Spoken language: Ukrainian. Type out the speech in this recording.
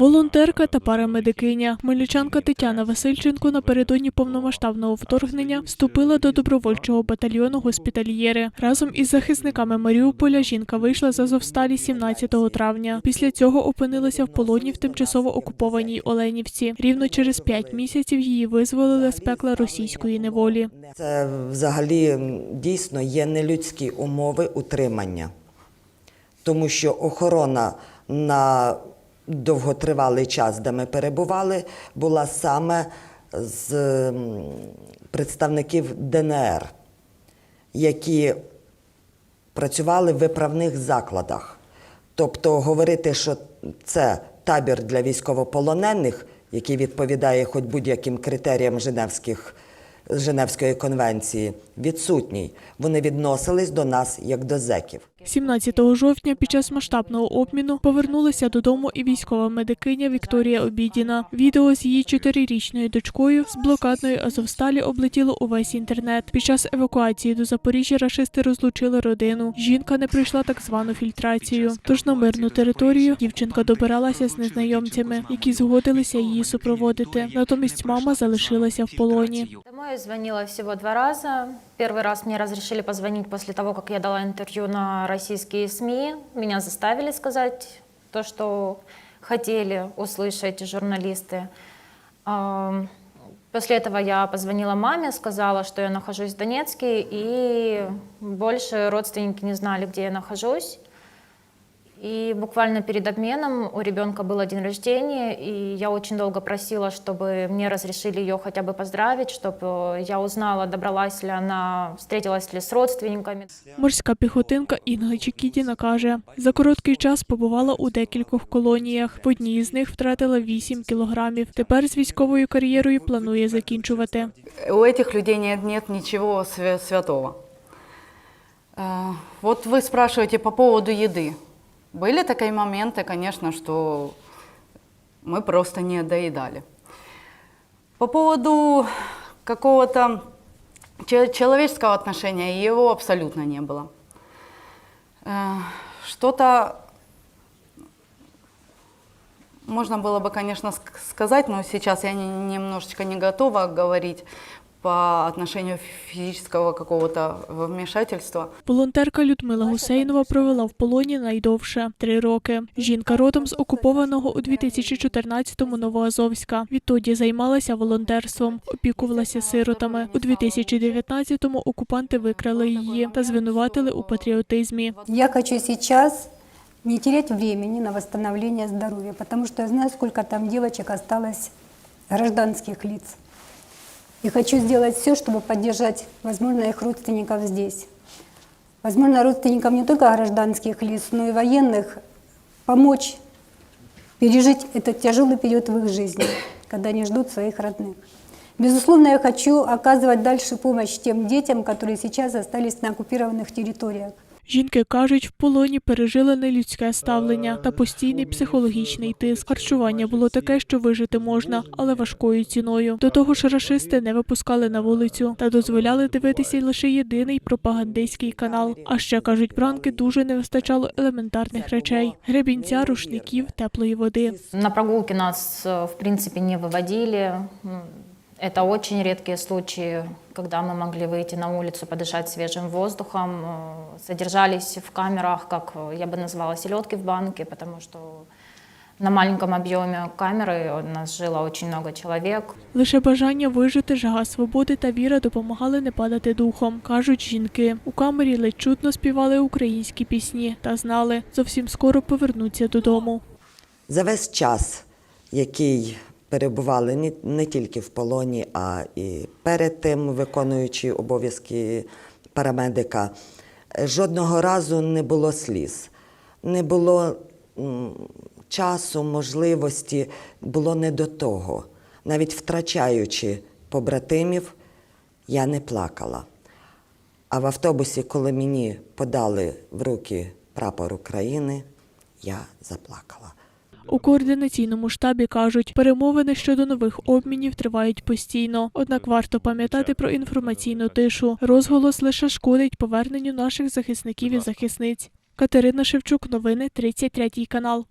Волонтерка та парамедикиня. Хмельничанка Тетяна Васильченко напередодні повномасштабного вторгнення вступила до добровольчого батальйону госпітальєри. Разом із захисниками Маріуполя жінка вийшла з Азовсталі 17 травня. Після цього опинилася в полоні в тимчасово окупованій Оленівці. Рівно через п'ять місяців її визволили з пекла російської неволі. Це взагалі дійсно є нелюдські умови утримання, тому що охорона на довготривалий час, де ми перебували, була саме з представників ДНР, які працювали в виправних закладах. Тобто говорити, що це табір для військовополонених, який відповідає хоч будь-яким критеріям Женевських, Женевської конвенції, відсутній. Вони відносились до нас як до зеків. 17 жовтня під час масштабного обміну повернулася додому і військова медикиня Вікторія Обідіна. Відео з її чотирирічною дочкою з блокадної Азовсталі облетіло увесь інтернет. Під час евакуації до Запоріжжя рашисти розлучили родину. Жінка не пройшла так звану фільтрацію. Тож на мирну територію дівчинка добиралася з незнайомцями, які згодилися її супроводити. Натомість мама залишилася в полоні. Домой я звонила всего два раза. Первый раз мне разрешили позвонить после того, как я дала интервью на российские СМИ. Меня заставили сказать то, что хотели услышать журналисты. Ам, После этого я позвонила маме, сказала, что я нахожусь в Донецке, и больше родственники не знали, где я нахожусь. И буквально перед обменом у ребенка был день рождения, и я очень долго просила, чтобы мне разрешили ее хотя бы поздравить, чтобы я узнала, добралась ли она, встретилась ли с родственниками. Морська піхотинка Інга Чекідіна каже, за короткий час побувала у декількох колоніях. В одній з них втратила 8 кілограмів. Тепер з військовою кар'єрою планує закінчувати. У этих людей нет, нет ничего свя- святого. Э, Вот вы спрашиваете по поводу еды. Были такие моменты, конечно, что мы просто не доедали. По поводу какого-то че- человеческого отношения его абсолютно не было. Э, Что-то можно было бы, конечно, ск- сказать, но сейчас я не- немножечко не готова говорить по отношению физического какого-то вмешательства. Волонтерка Людмила Гусейнова провела в полоні найдовше три роки. Жінка родом з окупованого у 2014-му Новоазовська. Відтоді займалася волонтерством, опікувалася сиротами. У 2019-му окупанти викрали її та звинуватили у патріотизмі. Я хочу сейчас не терять времени на восстановление здоровья, потому что я знаю, сколько там девочек осталось гражданских лиц. И хочу сделать все, чтобы поддержать, возможно, их родственников здесь. Возможно, родственникам не только гражданских лиц, но и военных помочь пережить этот тяжелый период в их жизни, когда они ждут своих родных. Безусловно, я хочу оказывать дальше помощь тем детям, которые сейчас остались на оккупированных территориях. Жінки кажуть, в полоні пережили нелюдське ставлення та постійний психологічний тиск. Харчування було таке, що вижити можна, але важкою ціною. До того ж, рашисти не випускали на вулицю та дозволяли дивитися лише єдиний пропагандистський канал. А ще кажуть, бранки дуже не вистачало елементарних речей: гребінця, рушників, теплої води. На прогулки нас, э, в принципе, не выводили. М, Это очень редкие случаи, когда мы могли выйти на улицу, подышать свежим воздухом. Э, Содержались в камерах, как э, я бы назвала селедки в банке, потому что на маленьком объеме камеры у нас жило очень много человек. Лише бажання вижити, жага свободи та віра допомагали не падати духом, кажуть жінки. У камері ледь чутно співали українські пісні та знали, зовсім скоро повернуться додому. За весь час, який перебували не, тільки в полоні, а і перед тим, виконуючи обов'язки парамедика, жодного разу не було сліз, не було часу, можливості, було не до того. Навіть втрачаючи побратимів, я не плакала. А в автобусі, коли мені подали в руки прапор України, я заплакала. У координаційному штабі кажуть, перемовини щодо нових обмінів тривають постійно. Однак варто пам'ятати про інформаційну тишу. Розголос лише шкодить поверненню наших захисників і захисниць. Катерина Шевчук, новини 33 канал.